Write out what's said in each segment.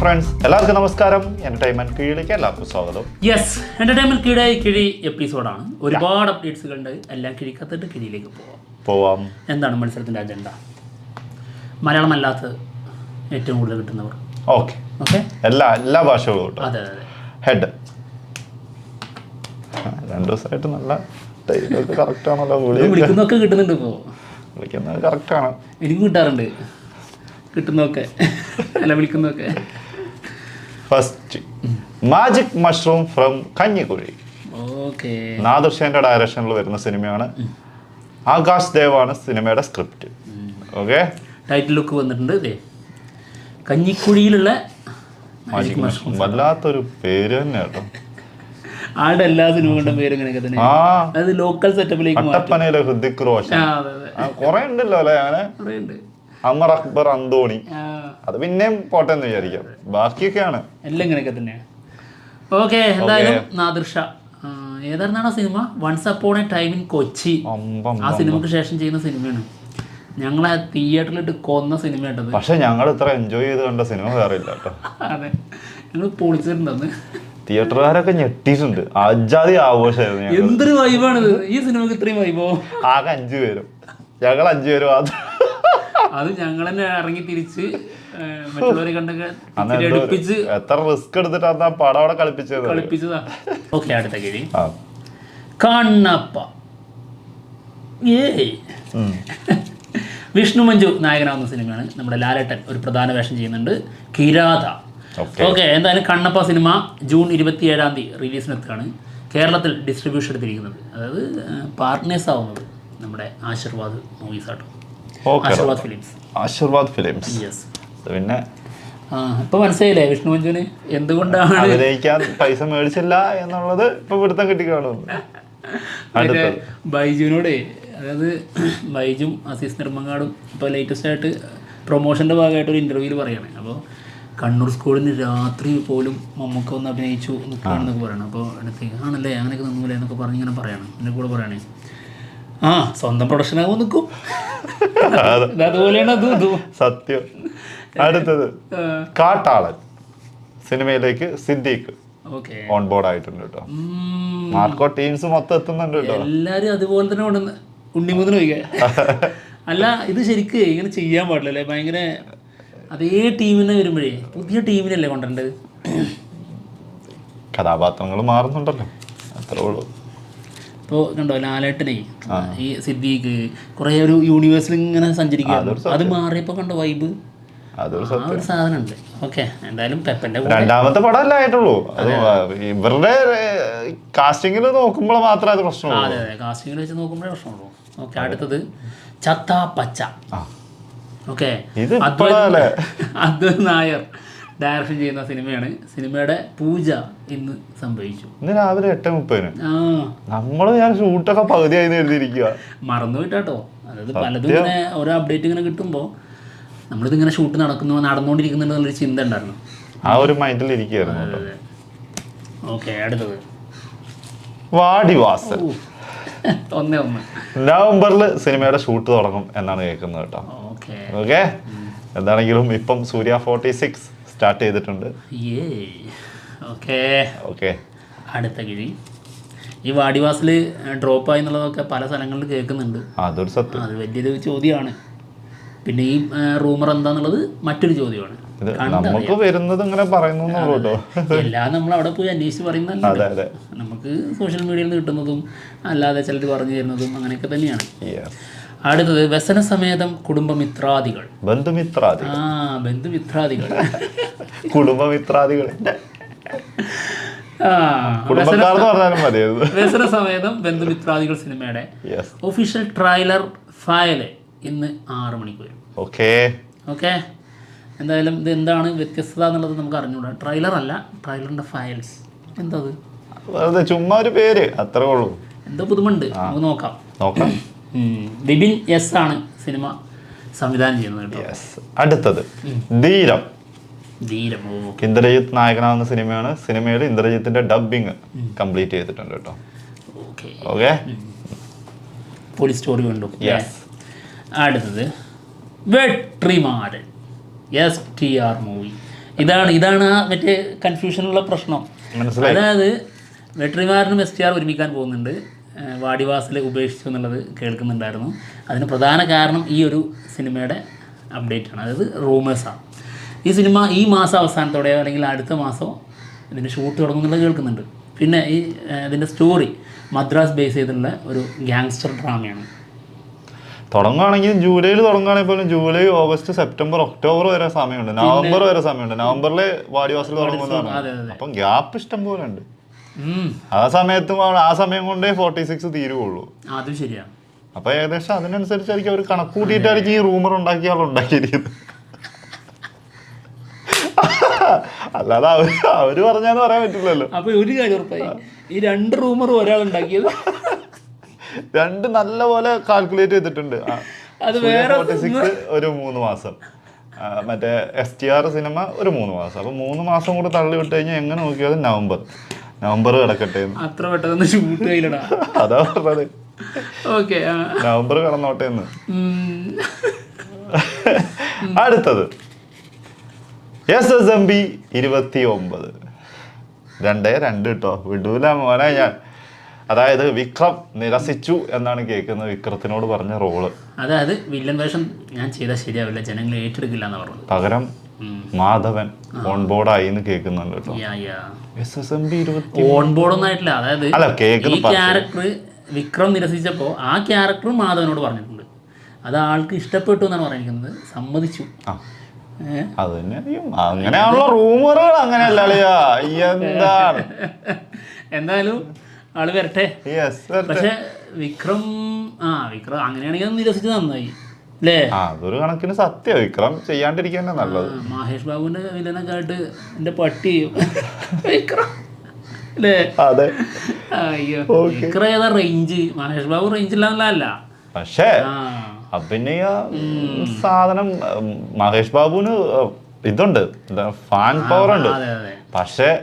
Friends എല്ലാവർക്കും നമസ്കാരം. Entertainment കീഴിലേക്ക് എല്ലാവർക്കും സ്വാഗതം. യെസ് എന്റർടൈൻമെന്റ് കീഴായി കിഴി എപ്പിസോഡാണ് ഒരുപാട് അപ്ഡേറ്റ്സുകൾ ഉണ്ട് എല്ലാം കിഴിക്കത്തിട്ട് കിഴിയിലേക്ക് പോവാം. പോവാം. എന്താണ് മത്സരത്തിന്റെ അജണ്ട മലയാളം അല്ലാത്ത ഏറ്റവും കൂടുതൽ കിട്ടുന്നവർ. ഓക്കെ ഓക്കെ എല്ലാ എല്ലാ ഭാഷകളും അതെ അതെ ഹെഡ് രണ്ടു ദിവസമായിട്ട് നല്ല ടൈമൊക്കെ കറക്റ്റ് ആണല്ലോ വിളിക്കുന്നൊക്കെ കിട്ടുന്നുണ്ട് ഇപ്പോൾ വിളിക്കുന്നത് കറക്റ്റ് ആണ്. എനിക്കും കിട്ടാറുണ്ട്. കിട്ടുന്നൊക്കെ അല്ല വിളിക്കുന്നതൊക്കെ. First magic mushroom from Kanjikuzhi okay നാദർഷേന്റെ ഡയറക്ഷനിൽ വരുന്ന സിനിമയാണ്. ആകാശ് ദേവാണ് സിനിമയുടെ സ്ക്രിപ്റ്റ് ഓക്കെ ടൈറ്റിൽ ലുക്ക് വന്നിട്ടുണ്ട് അല്ലേ കഞ്ഞിക്കുഴിയിലുള്ള മാജിക് മഷ്റൂം വല്ലാത്തൊരു പേര് തന്നെ കേട്ടോ ആളുടെ എല്ലാ സിനിമകളുടെ പേര് ഇങ്ങനെയൊക്കെ തന്നെ അത് ലോക്കൽ സെറ്റപ്പിലേക്ക് ഹൃദിക് റോഷൻ. കുറെ ഉണ്ടല്ലോ അല്ലെ അങ്ങനെ? അമർ അക്ബർ അന്തോണി. അത് പിന്നെയും പോട്ടെ എന്ന് വിചാരിക്കാം. ബാക്കിയൊക്കെയാണ്. എല്ലാം ഇങ്ങനെയൊക്കെ തന്നെയാണ് ഓക്കെ എന്തായാലും നാദൃഷ. ഏതായിരുന്നാണ് ആ cinema? Once upon a time in Kochi ആ സിനിമക്ക് ശേഷം ചെയ്യുന്ന സിനിമയാണ്. ഞങ്ങൾ ആ തിയേറ്ററിലിട്ട് കൊന്ന സിനിമ കേട്ടത് പക്ഷെ ഞങ്ങൾ ഇത്ര എൻജോയ് ചെയ്ത് കണ്ട സിനിമ വേറെ ഇല്ല കേട്ടോ. അതെ. ഞങ്ങൾ പൊളിച്ചിട്ടുണ്ടെന്ന് തിയേറ്ററുകാരൊക്കെ ഞെട്ടിയിട്ടുണ്ട്. അജാതി ആഘോഷമായിരുന്നു എന്തൊരു വൈബാണിത് ഈ സിനിമക്ക് ഇത്രയും വൈബോ ആകെ അഞ്ചു പേരും. ഞങ്ങൾ അഞ്ചു പേരും മാത്രം. അത് ഞങ്ങൾ തന്നെ ഇറങ്ങി തിരിച്ച് മറ്റുള്ളവരെ കണ്ടൊക്കെ അടുപ്പിച്ച് എത്ര റിസ്ക് എടുത്തിട്ടാണ് ആ പടം അവിടെ കളിപ്പിച്ചത്? കളിപ്പിച്ചതാ. ഓക്കെ അടുത്ത കിഴി കണ്ണപ്പ. വിഷ്ണു മഞ്ജു നായകനാവുന്ന സിനിമയാണ്. നമ്മുടെ ലാലേട്ടൻ ഒരു പ്രധാന വേഷം ചെയ്യുന്നുണ്ട്. കിരാത. ഓക്കെ. ഓക്കെ എന്തായാലും കണ്ണപ്പ സിനിമ ജൂൺ ഇരുപത്തി ഏഴാം തീയതി റിലീസിനെത്തുകയാണ്. കേരളത്തിൽ ഡിസ്ട്രിബ്യൂഷൻ എടുത്തിരിക്കുന്നത്. അതായത് പാർട്ട്നേഴ്സ് ആവുന്നത് നമ്മുടെ ആശീർവാദ് മൂവീസ് ആട്ടോ. Okay Aashirvad films Aashirvad films yes പിന്നെ ഇപ്പൊ മനസ്സിലായില്ലേ വിഷ്ണു മഞ്ജുവിന് എന്തുകൊണ്ടാണ് അഭിനയിക്കാൻ പൈസ മേടിച്ചില്ല എന്നുള്ളത് ഇപ്പൊ പിടുത്തം കിട്ടിക്കാണുന്നു ബൈജുവിനോട് അതായത് ബൈജും അസീസ് നിർമ്മങ്ങാടും ഇപ്പോൾ ലേറ്റസ്റ്റ് ആയിട്ട് പ്രൊമോഷന്റെ ഭാഗമായിട്ട് ഒരു ഇന്റർവ്യൂവിൽ പറയണേ. അപ്പോൾ കണ്ണൂർ സ്കൂളിന് രാത്രി പോലും മമ്മൂക്ക ഒന്ന് അഭിനയിച്ചു നിൽക്കുകയാണെന്നൊക്കെ പറയണം. അപ്പോൾ അടുത്തേക്ക് ആണല്ലേ അങ്ങനെയൊക്കെ നിന്നില്ലേ എന്നൊക്കെ പറഞ്ഞ് ഇങ്ങനെ പറയണം. എന്റെ കൂടെ പറയണേ. ആ സ്വന്തം പ്രൊഡക്ഷനാകുമ്പോൾ നിൽക്കും ഇത് അതുപോലെയാണ് അത് സത്യം. അടുത്തത് കാട്ടാളൻ സിനിമയിലേക്ക് സിദ്ദീഖ് ഓൺ ബോർഡ് ആയിട്ടുണ്ട് കേട്ടോ. മാർക്കോ ടീംസ് മൊത്തം എത്തുന്നുണ്ട് കേട്ടോ. എല്ലാരും അതുപോലെ തന്നെ കൊണ്ടുവന്ന് ഉണ്ണിമുതിന് ചോദിക്കുക അല്ല ഇത് ശരിക്ക് ഇങ്ങനെ ചെയ്യാൻ പാടില്ല അല്ലേ? ഭയങ്കര അതേ ടീമിനെ വരുമ്പോഴേ പുതിയ ടീമിനല്ലേ കൊണ്ടുവരേണ്ടത്? കഥാപാത്രങ്ങൾ മാറുന്നുണ്ടല്ലോ. അത്രേ ഉള്ളൂ. ഇപ്പോൾ കണ്ടോ ലാലേട്ടനെ ഈ സിദ്ദീഖ് കുറേ ഒരു യൂണിവേഴ്സിൽ ഇങ്ങനെ സഞ്ചരിക്കുക അത് മാറിയപ്പോൾ കണ്ടോ വൈബ് ഒരു ഓക്കെ എന്തായാലും പെപ്പന്റെ രണ്ടാമത്തെ ആയിട്ടുള്ളൂ. ഇവരുടെ കാസ്റ്റിംഗിൽ നോക്കുമ്പോൾ മാത്രമേ അത് പ്രശ്നമുള്ളൂ. അതെ അതെ. കാസ്റ്റിംഗിൽ വെച്ച് നോക്കുമ്പോഴേ പ്രശ്നമുള്ളൂ. ഓക്കെ അടുത്തത് ചത്ത പച്ച. ഓക്കെ. അദ്വൈത് നായർ. ഡയറക്ഷൻ ചെയ്യുന്ന സിനിമയാണ്. സിനിമയുടെ പൂജ ഇന്ന് സംഭവിച്ചു. ഇന്ന് രാവിലെ എട്ട് മുപ്പതിന്. നമ്മൾ ഞാൻ ഷൂട്ടൊക്കെ പകുതിയായി എഴുതിയിരിക്കുക മറന്നുപോയിട്ടാട്ടോ അതായത് പലതും ഇങ്ങനെ ഓരോ അപ്ഡേറ്റ് ഇങ്ങനെ കിട്ടുമ്പോൾ നമ്മളിതിങ്ങനെ ഷൂട്ട് നടക്കുന്നു നടന്നുകൊണ്ടിരിക്കുന്നുണ്ടെന്നൊരു ചിന്ത ഉണ്ടായിരുന്നു. ആ ഒരു മൈൻഡിൽ ഇരിക്കുകയായിരുന്നു ഓക്കെ അടുത്തത്. വാടിവാസ. ഒന്നേ ഒന്ന്. നവംബറിൽ സിനിമയുടെ ഷൂട്ട് തുടങ്ങും എന്നാണ് കേൾക്കുന്നത് കേട്ടോ. ഓക്കെ എന്താണെങ്കിലും ഇപ്പം സൂര്യ ഫോർട്ടി സിക്സ് സ്റ്റാർട്ട് ചെയ്തിട്ടുണ്ട്. ഓക്കെ ഓക്കെ അടുത്ത കിഴി. ഈ വാടിവാസിൽ ഡ്രോപ്പ് ആയി എന്നുള്ളതൊക്കെ പല സ്ഥലങ്ങളിൽ കേൾക്കുന്നുണ്ട്. അതൊരു സത്യം. അത് വലിയൊരു ചോദ്യമാണ്. പിന്നെ ഈ റൂമർ എന്താന്നുള്ളത് മറ്റൊരു ചോദ്യമാണ്. നമുക്ക് വരുന്നത് ഇങ്ങനെ പറയുന്നു എല്ലാം നമ്മൾ അവിടെ പോയി അന്വേഷിച്ച് പറയുന്നതല്ല. നമുക്ക് സോഷ്യൽ മീഡിയയിൽ നിന്ന് കിട്ടുന്നതും അല്ലാതെ ചിലർ പറഞ്ഞു തരുന്നതും അങ്ങനെയൊക്കെ തന്നെയാണ്. അടുത്തത് വ്യസന സമേതം കുടുംബമിത്രാദികൾ. ബന്ധുമിത്രാദി ആ ബന്ധുമിത്രാദികൾ. കുടുംബമിത്രാദികൾ. വ്യസന സമേതം ബന്ധുമിത്രാദികൾ സിനിമയുടെ ഒഫീഷ്യൽ ട്രailer ഫയൽ ഇന്ന് ആറ് മണിക്ക് വരും. ഓക്കെ. ഓക്കെ? എന്തായാലും ഇത് എന്താണ് വ്യത്യസ്തത എന്നുള്ളത് നമുക്ക് അറിഞ്ഞുകൂടാ. ട്രൈലർ അല്ല ട്രൈലറിന്റെ ഫയൽസ് എന്താ ചുമ്മാ ഒരു പേര് അത്രേ ഉള്ളൂ. എന്തോ പുതുമുണ്ട്. നമുക്ക് നോക്കാം. നോക്കാം. ബിബിൻ എസ് ആണ് സിനിമ സംവിധാനം ചെയ്യുന്നത് കേട്ടോ. അടുത്തത് ധീരം. ഇന്ദ്രജിത്ത് നായകനാവുന്ന സിനിമയാണ്. സിനിമയിൽ ഇന്ദ്രജിത്തിന്റെ ഡബിങ് കംപ്ലീറ്റ് ചെയ്തിട്ടുണ്ട് കേട്ടോ. ഓക്കെ പോലീസ് സ്റ്റോറി കണ്ടു. അടുത്തത് Vetrimaaran S T R movie ഇതാണ് ഇതാണ് ആ മറ്റേ കൺഫ്യൂഷനുള്ള പ്രശ്നം. അതായത് വെട്രിമാരനും എസ് ടി ആർ ഒരുമിക്കാൻ പോകുന്നുണ്ട്. വാടിവാസൽ ഉപേക്ഷിച്ചു എന്നുള്ളത് കേൾക്കുന്നുണ്ടായിരുന്നു. അതിന് പ്രധാന കാരണം ഈ ഒരു സിനിമയുടെ അപ്ഡേറ്റ് ആണ്. അതായത് റൂമേഴ്സാണ് ഈ സിനിമ ഈ മാസം അവസാനത്തോടെയോ അല്ലെങ്കിൽ അടുത്ത മാസമോ ഇതിന്റെ ഷൂട്ട് തുടങ്ങുന്നുള്ളത് കേൾക്കുന്നുണ്ട്. പിന്നെ ഈ ഇതിന്റെ സ്റ്റോറി മദ്രാസ് ബേസ് ചെയ്തിട്ടുള്ള ഒരു ഗ്യാങ്സ്റ്റർ ഡ്രാമയാണ് തുടങ്ങുകയാണെങ്കിൽ ജൂലൈയിൽ തുടങ്ങുകയാണെങ്കിൽ പോലും ജൂലൈ ഓഗസ്റ്റ് സെപ്റ്റംബർ ഒക്ടോബർ വരെ സമയമുണ്ട്. നവംബർ വരെ സമയമുണ്ട്. നവംബറിൽ വാടിവാസിൽ തുടങ്ങുന്നതാണ്. അപ്പം ഗ്യാപ്പ് ഇഷ്ടം പോലെ ഉണ്ട് ആ സമയത്ത് ആ സമയം കൊണ്ടേ ഫോർട്ടി സിക്സ് തീരുവുള്ളൂ അത് ശരിയാണ് അപ്പൊ ഏകദേശം അതിനനുസരിച്ചായിരിക്കും അവർ കണക്ക് കൂട്ടിയിട്ടായിരിക്കും ഈ റൂമർ ഉണ്ടാക്കിയ ആൾ ഉണ്ടാക്കിയിരിക്കുന്നത്. അല്ലാതെ അവർ അവർ പറഞ്ഞാന്ന് പറയാൻ പറ്റില്ലല്ലോ. അപ്പൊ ഒരു കാര്യം ഉറപ്പായി. ഈ രണ്ട് റൂമർ ഒരാൾ ഉണ്ടാക്കിയത് രണ്ട് നല്ല പോലെ കാൽക്കുലേറ്റ് ചെയ്തിട്ടുണ്ട്. അത് വേറെ ഒരു മൂന്ന് മാസം. മറ്റേ എസ് ടി ആർ സിനിമ ഒരു മൂന്ന് മാസം. അപ്പൊ മൂന്ന് മാസം കൂടെ തള്ളി വിട്ട് കഴിഞ്ഞാൽ എങ്ങനെ നോക്കിയാലും നവംബർ. നവംബർ കിടക്കട്ടെ. അത്ര പെട്ടെന്ന് ഷൂട്ട് കയ്യിലടാ അതാ പറഞ്ഞത്. ഓക്കെ നവംബർ കടന്നോട്ടെ എന്ന് അടുത്തത്. എസ് എസ് എം ബി ഇരുപത്തി ഒമ്പത് രണ്ടേ രണ്ട് കേട്ടോ വിടൂല മോനെ ഞാൻ. അതായത് വിക്രം നിരസിച്ചു എന്നാണ് കേൾക്കുന്നത് വിക്രത്തിനോട് പറഞ്ഞ റോൾ. അതായത് വില്ലൻ വേഷം ഞാൻ ചെയ്താൽ ശരിയാവില്ല. ജനങ്ങൾ ഏറ്റെടുക്കില്ല എന്ന് പറഞ്ഞത്. പകരം. മാധവൻ ഓൺ ബോർഡായി എന്ന് കേൾക്കുന്നുണ്ട് കേട്ടോ. എസ് എസ് എം ബി ഇരുപത്തി ഓൺ ബോർഡ് ഒന്നും ആയിട്ടില്ല. അതായത് അല്ല, കേൾക്കുന്ന ക്യാരക്ടർ വിക്രം നിരസിച്ചപ്പോൾ ആ ക്യാരക്ടർ മാധവനോട് പറഞ്ഞിട്ടുണ്ട്. അത് ആൾക്ക് ഇഷ്ടപ്പെട്ടു എന്നാണ് പറഞ്ഞിരിക്കുന്നത്. സമ്മതിച്ചു? അത് തന്നെ. അങ്ങനെയാണല്ലോ റൂമറുകൾ. അങ്ങനെയല്ല എന്താണ്? എന്തായാലും ആൾ വരട്ടെ. പക്ഷെ വിക്രം ആ വിക്രം അങ്ങനെയാണെങ്കിൽ നിരസിച്ച് നന്നായി. അതൊരു കണക്കിന് സത്യം. വിക്രം ചെയ്യാണ്ടിരിക്കാൻ നല്ലത്. മഹേഷ് ബാബുവിന്റെ വില്ലനൊക്കെ ആയിട്ട് എന്റെ പട്ടി. വിക്രം. അതെ. അയ്യോ വിക്രം ഏതാ റേഞ്ച് മഹേഷ് ബാബു റേഞ്ച് ഇല്ലാന്നല്ല. പക്ഷേ അഭിനയ സാധനം മഹേഷ് ബാബുവിന് ഇതുണ്ട്. ഫാൻ പവർ ഉണ്ട്. പക്ഷേ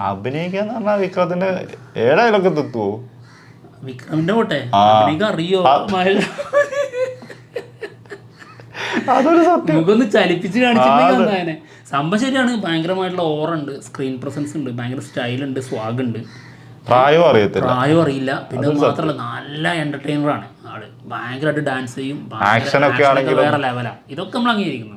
അഭിനയിക്കാന്ന് പറഞ്ഞാൽ വിക്രത്തിന്റെ ഏഴായാലൊക്കെ തെത്തുവോ വിക്രമിന്റെ പോട്ടെ? ആ. അറിയോ മഹേഷ്? അതൊരു സത്യം. മുഖം ഒന്ന് ചലിപ്പിച്ച് കാണിച്ചിട്ടുണ്ടെങ്കിൽ. സംഭവം ശരിയാണ്. ഭയങ്കരമായിട്ടുള്ള ഓറ ഉണ്ട് സ്ക്രീൻ പ്രസൻസ് ഉണ്ട്. ഭയങ്കര സ്റ്റൈൽ ഉണ്ട്. സ്വാഗ് ഉണ്ട്. പ്രായം അറിയത്തില്ല. പ്രായം അറിയില്ല. പിന്നെ മാത്രമല്ല നല്ല എന്റർടൈനർ ആണ് ആൾ. ഭയങ്കരമായിട്ട് ഡാൻസ് ചെയ്യും. ആക്ഷൻ ഒക്കെ വേറെ ലെവലാണ് ഇതൊക്കെ നമ്മൾ അംഗീകരിക്കുന്നു.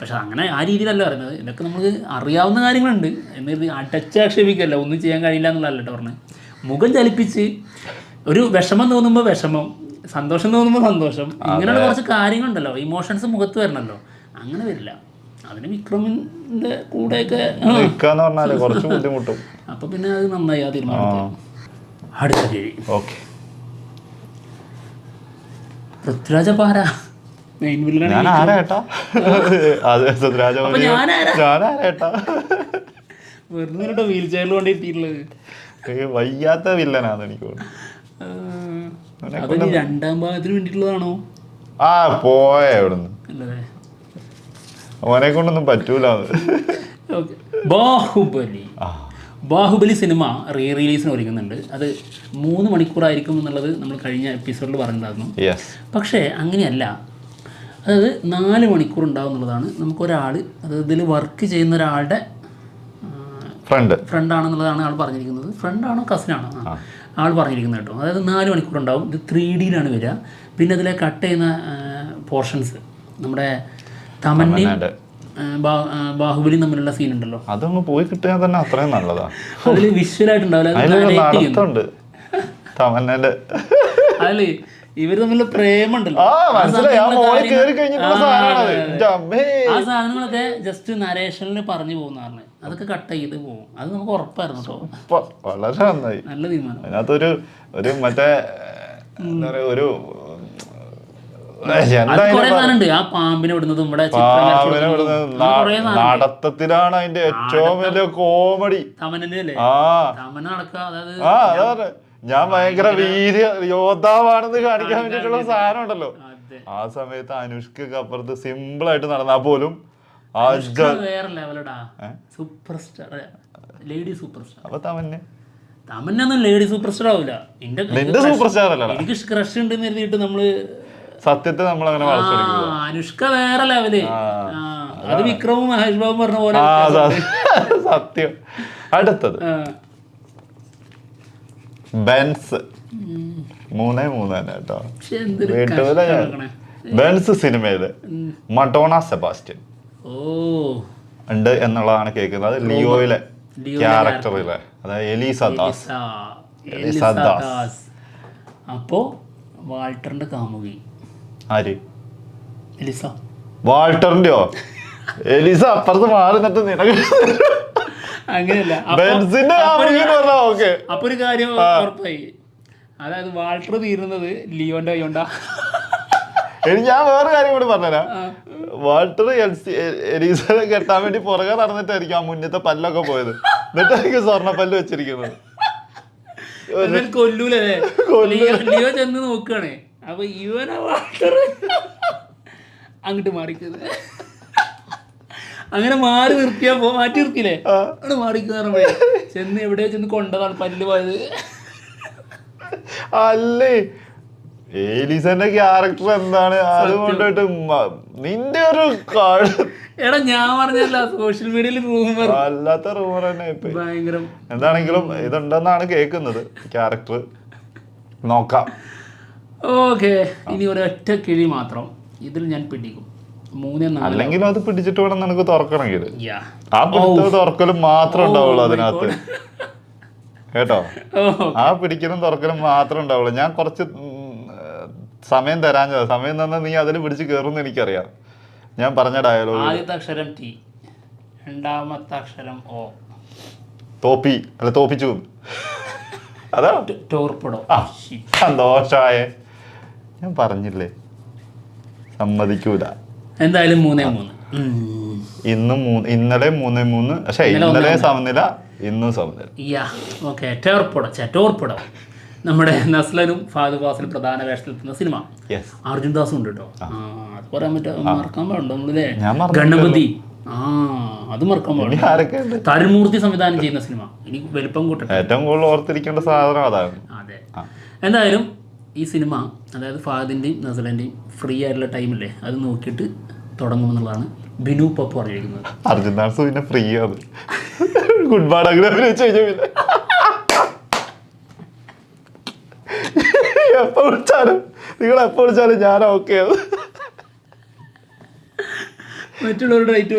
പക്ഷെ അങ്ങനെ ആ രീതിയിലല്ല പറയുന്നത്. ഇതൊക്കെ നമുക്ക് അറിയാവുന്ന കാര്യങ്ങളുണ്ട്. എന്ന് അടച്ച് ആക്ഷേപിക്കല്ല. ഒന്നും ചെയ്യാൻ കഴിയില്ല എന്നുള്ളതല്ല കേട്ടോ പറഞ്ഞത്. മുഖം ചലിപ്പിച്ച് ഒരു വിഷമം തോന്നുമ്പോൾ വിഷമം. സന്തോഷം തോന്നുമ്പോൾ സന്തോഷം. ഇങ്ങനെയുള്ള കുറച്ച് കാര്യങ്ങളുണ്ടല്ലോ. ഇമോഷൻസ് മുഖത്ത് വരണല്ലോ. അങ്ങനെ വരില്ല. അതിന് വിക്രമിന്റെ കൂടെയൊക്കെ കുറച്ച് ബുദ്ധിമുട്ടും. അപ്പൊ പിന്നെ അത് നന്നായി ആ തീരുമാനം അടുത്ത കേഴി ഓക്കെ. പൃഥ്വിരാജ പാര. വെറുതെ വീൽ ചെയറിൽ കൊണ്ടിട്ടുള്ളത് വയ്യാത്ത വില്ലനാണ് എനിക്ക് തോന്നുന്നു. അത് രണ്ടാം ഭാഗത്തിന് വേണ്ടിയിട്ടുള്ളതാണോ? ആ പോയ ഇവിടുന്ന് അല്ലേ കൊണ്ടൊന്നും പറ്റൂല. ബാഹുബലി. ബാഹുബലി സിനിമ റീ റിലീസിന് ഒരുങ്ങുന്നുണ്ട്. അത് മൂന്ന് മണിക്കൂറായിരിക്കും എന്നുള്ളത് നമ്മൾ കഴിഞ്ഞ എപ്പിസോഡിൽ പറഞ്ഞിട്ടുണ്ടായിരുന്നു. പക്ഷേ അങ്ങനെയല്ല. അതായത് നാല് മണിക്കൂർ ഉണ്ടാവും എന്നുള്ളതാണ്. നമുക്കൊരാൾ അത് ഇതിൽ വർക്ക് ചെയ്യുന്ന ഒരാളുടെ ഫ്രണ്ട് ഫ്രണ്ട് ആണെന്നുള്ളതാണ് ആൾ പറഞ്ഞിരിക്കുന്നത്. ഫ്രണ്ടാണോ കസിനാണോ ആൾ പറഞ്ഞിരിക്കുന്നത് കേട്ടോ. അതായത് നാല് മണിക്കൂർ ഉണ്ടാവും ഇത് ത്രീ ഡിയിലാണ് വരിക. പിന്നെ അതിലെ കട്ട് ചെയ്യുന്ന പോർഷൻസ് നമ്മുടെ തമന്നി ബാഹുബലി തമ്മിലുള്ള സീൻ ഉണ്ടല്ലോ. അതൊന്ന് പോയി കിട്ടിയാൽ തന്നെ അത്രയും നല്ലതാ. അതിൽ വിഷ്വലായിട്ടുണ്ടാവില്ല അതിൽ ഇവർ തമ്മിൽ പ്രേമുണ്ടല്ലോ ആ സാധനങ്ങളൊക്കെ ജസ്റ്റ് നരേഷനിൽ പറഞ്ഞു പോകുന്നതാണ് അതൊക്കെ കട്ട് ചെയ്ത് പോകും. അത് നമുക്ക് ഉറപ്പായിരുന്നു കേട്ടോ. വളരെ നന്നായി. നല്ല തീരുമാനം. അതിനകത്തൊരു ഒരു മറ്റേ എന്താ പറയാ ഒരു. നടത്തത്തിലാണ് അതിന്റെ ഏറ്റവും വലിയ കോമഡി. തമന അതായത്. ഞാൻ ഭയങ്കര വീര്യ യോദ്ധാവാണെന്ന് കാണിക്കാൻ വേണ്ടിട്ടുള്ള സാധനം ഉണ്ടല്ലോ ആ സമയത്ത് അനുഷ്ക അപ്പുറത്ത് സിമ്പിൾ ആയിട്ട് നടന്നാ പോലും വേറെ ലെവലടാ. Super star lady super star അപ്പൊ തമന്നെ. തമന്നൊന്നും ലേഡി സൂപ്പർ സ്റ്റാർ ആവില്ല എന്റെ നിന്റെ സൂപ്പർ സ്റ്റാർ അല്ലടാ എനിക്ക് ക്രഷ് ഉണ്ടെന്ന് കരുതിയിട്ട് നമ്മൾ സത്യത്തെ നമ്മൾ അങ്ങനെ അനുഷ്ക വേറെ ലെവൽ. അത്. വിക്രമും മഹേഷ് ബാബു പറഞ്ഞ പോലെ സത്യം. അടുത്തത്. ബെൻസ്. മൂന്നേ മൂന്ന് തന്നെ കേട്ടോ വീട്ടുപോലെ. ബെൻസ് സിനിമയിൽ മഡോണ സെബാസ്റ്റ്യൻ. ഓ. ഉണ്ട് എന്നുള്ളതാണ് കേൾക്കുന്നത്. ലിയോയിലെ ക്യാരക്ടറിലെ. അതായത് എലീസ ദാസ്. എലിസ. ദാസ്. അപ്പോ വാൾട്ടറിന്റെ കാമുകി. ആര്? എലിസ. വാൾട്ടറിന്റെയോ? എലിസ അപ്പുറത്ത് മാറി നിന്നിട്ട് നിനക്ക് അങ്ങനെയല്ല. അപ്പൊ- ഒരു- കാര്യം ഉറപ്പായി. അതായത് വാൾട്ടർ തീരുന്നത് ലിയോന്റെ കൈകൊണ്ടാ എനിക്ക് ഞാൻ വേറെ കാര്യം കൂടി പറഞ്ഞുതരാം. വാൾട്ടർ എലീസനെ കെട്ടാൻ വേണ്ടി പുറകെ നടന്നിട്ടായിരിക്കും ആ മുന്നത്തെ പല്ലൊക്കെ പോയത്. എന്നിട്ടായിരിക്കും സ്വർണപ്പല്ല് വെച്ചിരിക്കുന്നത്. കൊല്ലൂലേ. ലിയോ ചെന്ന് നോക്കുകയാണേ. അപ്പൊ ഇവനെ വാൾട്ടർ. അങ്ങോട്ട് മാറിക്കുന്നത് അങ്ങനെ മാറി നിർത്തിയാ പോ മാറ്റി നിർത്തിയില്ലേ? അവിടെ മാറി ചെന്ന് എവിടെ ചെന്ന് കൊണ്ടതാണ് പല്ല് പോയത്? അല്ലേ? എലീസന്റെ ക്യാരക്ടർ എന്താണ്? അത് കൊണ്ടിട്ട് നിന്റെ ഒരു എടാ ഞാൻ പറഞ്ഞല്ല സോഷ്യൽ മീഡിയയിൽ റൂമർ അല്ലാത്ത റൂമർ തന്നെ ഭയങ്കര ഭയങ്കരം. എന്താണെങ്കിലും ഇതുണ്ടെന്നാണ് കേൾക്കുന്നത് ക്യാരക്ടർ നോക്കാം. ഓക്കെ ഇനി ഒരൊറ്റ കിഴി മാത്രം. ഇതിൽ ഞാൻ പിടിക്കും. നാല്. അത് പിടിച്ചിട്ട് വേണം നിനക്ക് തുറക്കണമെങ്കിൽ. ആ പിടുത്തം തുറക്കലും മാത്രം ഉണ്ടാവുള്ളൂ അതിനകത്ത്. കേട്ടോ? ആ പിടിക്കലും തുറക്കലും മാത്രം ഉണ്ടാവുള്ളൂ. ഞാൻ കുറച്ച് സമയം തരാൻ സമയം തന്ന നീ അതിൽ പിടിച്ച് കയറുമെന്ന് എനിക്കറിയാം. ഞാൻ പറഞ്ഞ ഡയലോഗ് ആദ്യത്തെ അക്ഷരം ടി രണ്ടാമത്തെ അക്ഷരം ഓ തോപ്പി. അല്ല തോപ്പിച്ചു. അതാ. ടോർപ്പിടോ. സന്തോഷായ. ഞാൻ പറഞ്ഞില്ലേ? സമ്മതിക്കൂല. എന്തായാലും മൂന്നേ മൂന്ന്. ഇന്ന് ഇന്നലെ മൂന്ന് മൂന്ന്. പക്ഷേ ഇന്നലെ സമനില ഇന്നും സമനില. യാ ഓക്കെ ടോർപ്പിഡോ ടോർപ്പുട. നമ്മുടെ നസ്ലനും ഫാദു ഫാസിലും പ്രധാന വേഷത്തിലെത്തുന്ന സിനിമ. അർജുൻ ദാസും ഉണ്ട് കേട്ടോ. ആ. അത് പറയാൻ പറ്റാ മറക്കാൻ പാടുണ്ടോ നമ്മളില്ലേ ഗണപതി. ആ അത് മറക്കാൻ പാടില്ല തരുമൂർത്തി സംവിധാനം ചെയ്യുന്ന സിനിമ. ഇനി വലിപ്പം കൂട്ടട്ടെ. ഏറ്റവും കൂടുതൽ ഓർത്തിരിക്കേണ്ട സാധനം അതാണ്. അതെ. എന്തായാലും ഈ സിനിമ അതായത് ഫാദിന്റെയും നസലന്റെയും ഫ്രീ ആയിട്ടുള്ള ടൈമില്ലേ അത് നോക്കിയിട്ട് തുടങ്ങുമെന്നുള്ളതാണ് ബിനു പപ്പു പറഞ്ഞിരിക്കുന്നത് അർജുൻ ദാസ് പിന്നെ ഫ്രീ ആണ്. ഗുഡ് ബാഡ് അങ്ങനെ അഭിനയിച്ചു കഴിഞ്ഞാൽ പിന്നെ. എപ്പോ വിളിച്ചാലും നിങ്ങൾ എപ്പോൾ വിളിച്ചാലും ഞാൻ ഓക്കെ മറ്റുള്ളവരുടെ റൈറ്റ്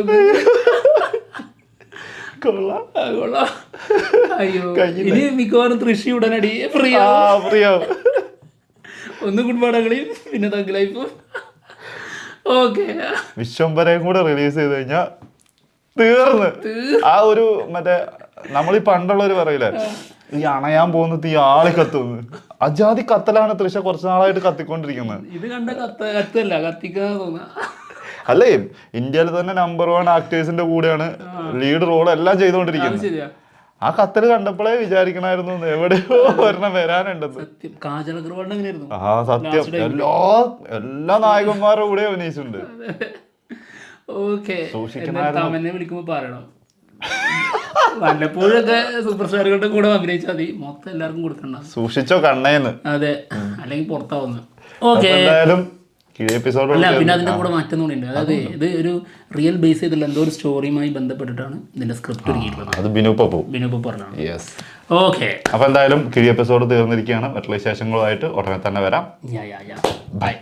കൊള്ളാം. കൊള്ളാം. അയ്യോ. ഇനി മിക്കവാറും തൃശ്ശി ഉടനടി. ഫ്രീ ആ ഫ്രീ ആവും. ഒന്ന് കുടുംബാടകളെയും പിന്നെ തങ്കിലൈഫും ഓക്കെ വിശ്വംബരയും കൂടെ റിലീസ് ചെയ്ത് കഴിഞ്ഞാൽ തീർന്ന്. ആ ഒരു മറ്റേ നമ്മൾ ഈ പണ്ടുള്ളവര് പറയില്ലേ ഈ അണയാൻ പോകുന്ന തീ ആളി കത്തുന്നു അജാതി കത്തലാണ് തൃശ കുറച്ച് നാളായിട്ട് കത്തിക്കൊണ്ടിരിക്കുന്നത്. ഇത് കണ്ട കത്ത കത്തല്ല കത്തിക്കാ തോന്നുക അല്ലേ ഇന്ത്യയിൽ തന്നെ നമ്പർ വൺ ആക്ടേഴ്സിന്റെ കൂടെയാണ് ലീഡ് റോൾ എല്ലാം ചെയ്തുകൊണ്ടിരിക്കുന്നത്. ആ കത്തിൽ കണ്ടപ്പോഴേ വിചാരിക്കണായിരുന്നു എവിടെയോ ഒരെണ്ണം വരാനുണ്ടെന്ന്. സത്യം. കാജൽ അഗർവാളിന്റെ എങ്ങനെയായിരുന്നു ആ സത്യം. എല്ലാ എല്ലാ നായകന്മാരുടെ കൂടെ അഭിനയിച്ചിട്ടുണ്ട്. ഓക്കെ. തമന്നെ വിളിക്കുമ്പോ പറയണം. വല്ലപ്പോഴൊക്കെ സൂപ്പർ സ്റ്റാറുകളുടെ കൂടെ അഭിനയിച്ചാൽ മതി. മൊത്തം എല്ലാവർക്കും കൊടുക്കണ്ട. സൂക്ഷിച്ചോ കണ്ണേന്ന്. അതെ. അല്ലെങ്കിൽ പുറത്താവുന്നു. ഓക്കെ എന്തായാലും അല്ല പിന്നെ അതിന്റെ കൂടെ മാറ്റം കൂടിയുണ്ട് അതായത് ഇത് ഒരു റിയൽ ബേസ് ചെയ്തുള്ള എന്തോ ഒരു സ്റ്റോറിയുമായി ബന്ധപ്പെട്ടിട്ടാണ് ഇതിന്റെ സ്ക്രിപ്റ്റ് ഒരുക്കിയിട്ടുള്ളത്. അത് ബിനു പപ്പു ബിനു പറഞ്ഞാണ് യെസ് ഓക്കെ അപ്പൊ എന്തായാലും കിഴി എപ്പിസോഡ് തീർന്നിരിക്കുകയാണ്. മറ്റുള്ള വിശേഷങ്ങളുമായിട്ട് ഉടനെ തന്നെ വരാം. ബൈ